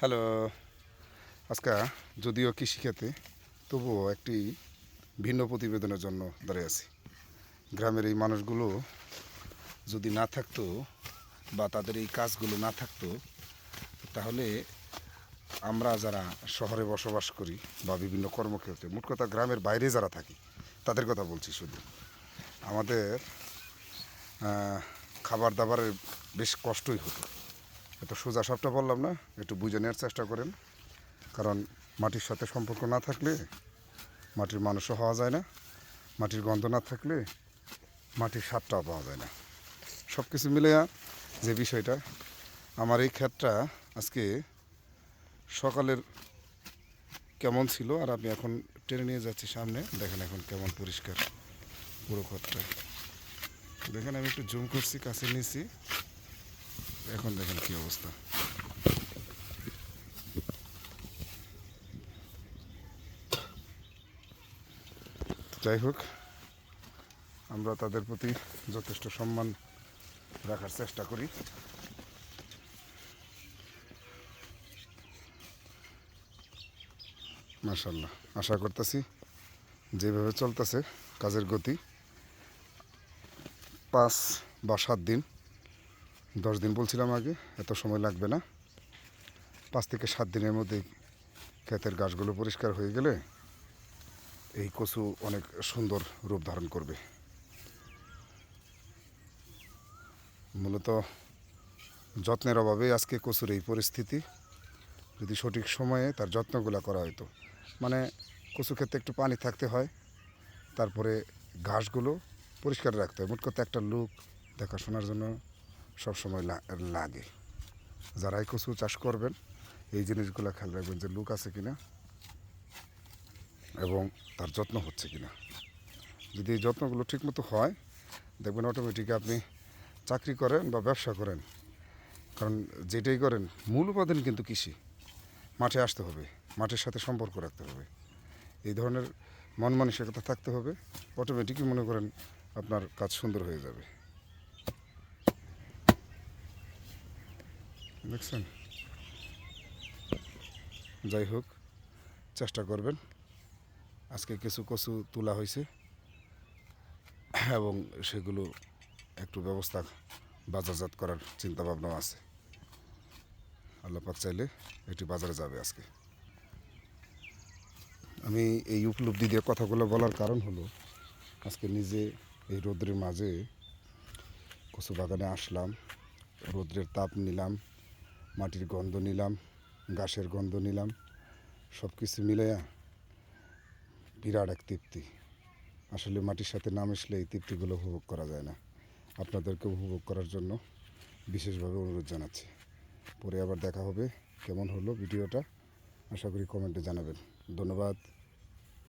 Hello, আজকে যদিও কৃষিখাতে তবুও একটি ভিন্ন প্রতিবেদনের জন্য দাঁড়িয়ে আছি। গ্রামের এই মানুষগুলো যদি না থাকতো বা তাদের এই কাজগুলো না থাকতো, তাহলে আমরা যারা শহরে বসবাস করি বা বিভিন্ন কর্মক্ষেত্রে, মোট কথা গ্রামের বাইরে যারা থাকি, তাদের কথা বলছি শুধু। আমাদের খাবার দাবারের বেশ কষ্টই হতো। এত সোজা সাপটা বললাম না, একটু বুঝে নেওয়ার চেষ্টা করেন। কারণ মাটির সাথে সম্পর্ক না থাকলে মাটির মানুষও হওয়া যায় না, মাটির গন্ধ না থাকলে মাটির স্বাদটাও পাওয়া যায় না। সব কিছু মিলে যে বিষয়টা, আমার এই ক্ষেতটা আজকে সকালের কেমন ছিল আর আমি এখন টেনে নিয়ে যাচ্ছি সামনে। দেখেন এখন কেমন পরিষ্কার পুরো ক্ষেতটা দেখেন আমি একটু জুম করছি, কাছে নিয়েছি এখন দেখেন কি অবস্থা। যাই হোক, আমরা তাদের প্রতি যথেষ্ট সম্মান রাখার চেষ্টা করি। মাশাল্লাহ আশা করতেছি যেভাবে চলতেছে কাজের গতি, পাঁচ বা সাত দিন দশ দিন বলছিলাম আগে, এত সময় লাগবে না। পাঁচ থেকে সাত দিনের মধ্যে ক্ষেতের গাছগুলো পরিষ্কার হয়ে গেলে এই কচু অনেক সুন্দর রূপ ধারণ করবে। মূলত যত্নের অভাবে আজকে কচুর এই পরিস্থিতি, যদি সঠিক সময়ে তার যত্নগুলো করা হতো মানে কচু ক্ষেত্রে একটু পানি থাকতে হয়, তারপরে ঘাসগুলো পরিষ্কার রাখতে হয়। মোট কথা একটা লোক দেখাশোনার জন্য সবসময় লাগে। যারাই কচু চাষ করবেন, এই জিনিসগুলো খেয়াল রাখবেন যে লুক আছে কিনা এবং তার যত্ন হচ্ছে কিনা। যদি এই যত্নগুলো ঠিকমতো হয়, দেখবেন অটোমেটিক আপনি চাকরি করেন বা ব্যবসা করেন। কারণ যেটাই করেন, মূল উপাদান কিন্তু কৃষি। মাঠে আসতে হবে, মাঠের সাথে সম্পর্ক রাখতে হবে। এই ধরনের মন মানসিকতা থাকতে হবে অটোমেটিকই মনে করেন আপনার কাজ সুন্দর হয়ে যাবে। দেখছেন? যাই হোক, চেষ্টা করবেন। আজকে কিছু কচু তোলা হয়েছে এবং সেগুলো একটু ব্যবস্থা বাজারজাত করার চিন্তা ভাবনাও আছে আল্লাপাক চাইলে এটি বাজারে যাবে আজকে। আমি এই উপলব্ধি দিয়ে কথাগুলো বলার কারণ হলো, আজকে নিজে এই রৌদ্রের মাঝে কচু বাগানে আসলাম, রৌদ্রের তাপ নিলাম মাটির গন্ধ নিলাম গাছের গন্ধ নিলাম সব কিছু মিলাইয়া বিরাট এক তৃপ্তি। আসলে মাটির সাথে না মিশলে এই তৃপ্তিগুলো উপভোগ করা যায় না। আপনাদেরকে উপভোগ করার জন্য বিশেষভাবে অনুরোধ জানাচ্ছি। পরে আবার দেখা হবে কেমন হলো ভিডিওটা, আশা করি কমেন্টে জানাবেন। ধন্যবাদ।